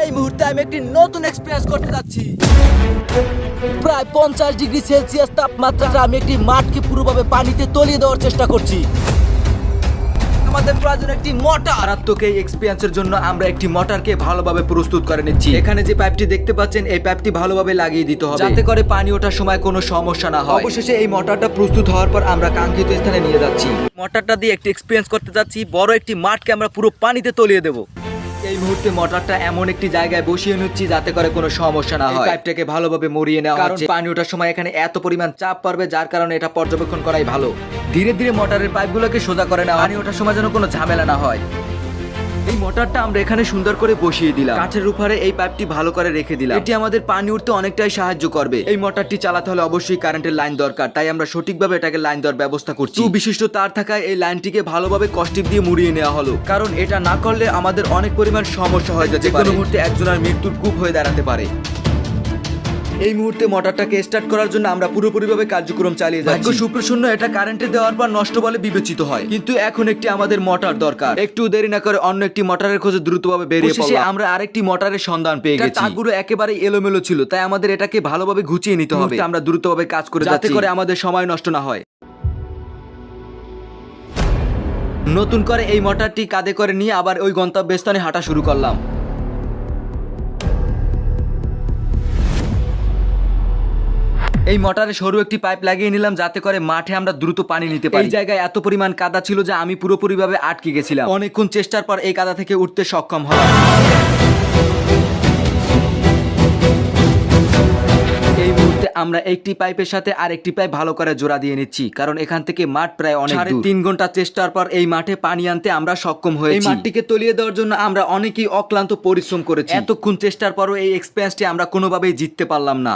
এই মুহূর্তে আমি একটি নতুন এক্সপিরিয়েন্স করতে যাচ্ছি। প্রায় পঞ্চাশ ডিগ্রি সেলসিয়াস তাপমাত্রা আমি একটি মাঠকে পুরোভাবে পানিতে তলিয়ে দেওয়ার চেষ্টা করছি। আমাদের প্রয়োজন একটি মোটর মারাত্মক এই এক্সপিরিয়েন্সের জন্য আমরা একটি মোটরকে ভালোভাবে প্রস্তুত করে নিচ্ছি। এখানে যে পাইপটি দেখতে পাচ্ছেন, এই পাইপটি ভালোভাবে লাগিয়ে দিতে হবে। যাতে করে পানি ওঠার সময় কোনো সমস্যা না হয়। অবশেষে এই মোটরটা প্রস্তুত হওয়ার পর আমরা কাঙ্ক্ষিত স্থানে নিয়ে যাচ্ছি। মোটরটা দিয়ে একটি এক্সপিরিয়েন্স করতে যাচ্ছি। বড় একটি মাঠকে আমরা পুরো পানিতে তলিয়ে দেবো। এই মুহূর্তে মোটরটা এমন একটি জায়গায় বসিয়ে নিচ্ছি যাতে করে কোনো সমস্যা না হয়। পাইপটাকে ভালোভাবে মরিয়ে নেওয়া হচ্ছে। পানি ওঠার সময় এখানে এত পরিমাণ চাপ পড়বে যার কারণে এটা পর্যবেক্ষণ করাই ভালো। ধীরে ধীরে মোটরের পাইপগুলোকে সোজা করে নেওয়া পানি ওঠার সময় যেন কোনো ঝামেলা না হয়। এই মোটরটা আমরা এখানে সুন্দর করে বসিয়ে দিলাম। কাঠের উপরে এই পাইপটি ভালো করে রেখে দিলাম। এটি আমাদের পানি উঠতে অনেকটাই সাহায্য করবে। এই মোটরটি চালাতে হলে অবশ্যই কারেন্টের লাইন দরকার, তাই আমরা সঠিকভাবে এটাকে লাইন দেওয়ার ব্যবস্থা করছি। বিশিষ্ট তার থাকায় এই লাইনটিকে ভালোভাবে কষ্টিপ দিয়ে মুড়িয়ে নেওয়া হলো। কারণ এটা না করলে আমাদের অনেক পরিমাণ সমস্যা হয়ে যায় যে কোনো মুহূর্তে একজনের মৃত্যুর কূপ হয়ে দাঁড়াতে পারে। এই মুহূর্তে মোটরটাকে স্টার্ট করার জন্য আমরা পুরোপুরিভাবে কার্যক্রম চালিয়ে যাচ্ছি। সুপ্রসন্ন এটা কারেন্টে দেওয়ার পর নষ্ট বলে বিবেচিত হয়। কিন্তু এখন একটি আমাদের মোটর দরকার। একটু দেরি না করে অন্য একটি মোটরের খোঁজে দ্রুতভাবে বেরিয়ে পড়লাম। আমরা আরেকটি মোটরের সন্ধান পেয়ে গেছি। তারগুলো একেবারে এলোমেলো ছিল তাই আমাদের এটাকে ভালোভাবে গুছিয়ে নিতে হবে। আমরা দ্রুতভাবে কাজ করে যাতে করে আমাদের সময় নষ্ট না হয়। নতুন করে এই মোটরটি কাঁধে করে নিয়ে আবার ওই গন্তব্যস্থানে হাঁটা শুরু করলাম। এই মোটরে সরু একটি পাইপ লাগিয়ে নিলাম যাতে করে মাঠে আমরা দ্রুত পানি নিতে পারি। এই জায়গায় এত পরিমাণ কাদা ছিল যে আমি পুরোপুরিভাবে আটকে গেছিলাম। অনেকক্ষণ চেষ্টার পর এই কাদা থেকে উঠতে সক্ষম হলাম। এই মুহূর্তে আমরা একটি পাইপের সাথে আর একটি পাইপ ভালো করে জোড়া দিয়ে নিচ্ছি কারণ এখান থেকে মাঠ প্রায় অনেক সাড়ে তিন ঘণ্টা চেষ্টার পর এই মাঠে পানি আনতে আমরা সক্ষম হয়েছি। এই মাঠটিকে তলিয়ে দেওয়ার জন্য আমরা অনেকেই অক্লান্ত পরিশ্রম করেছি। এতক্ষণ চেষ্টার পরও এই এক্সপিরিয়েন্সটি আমরা কোনোভাবেই জিততে পারলাম না।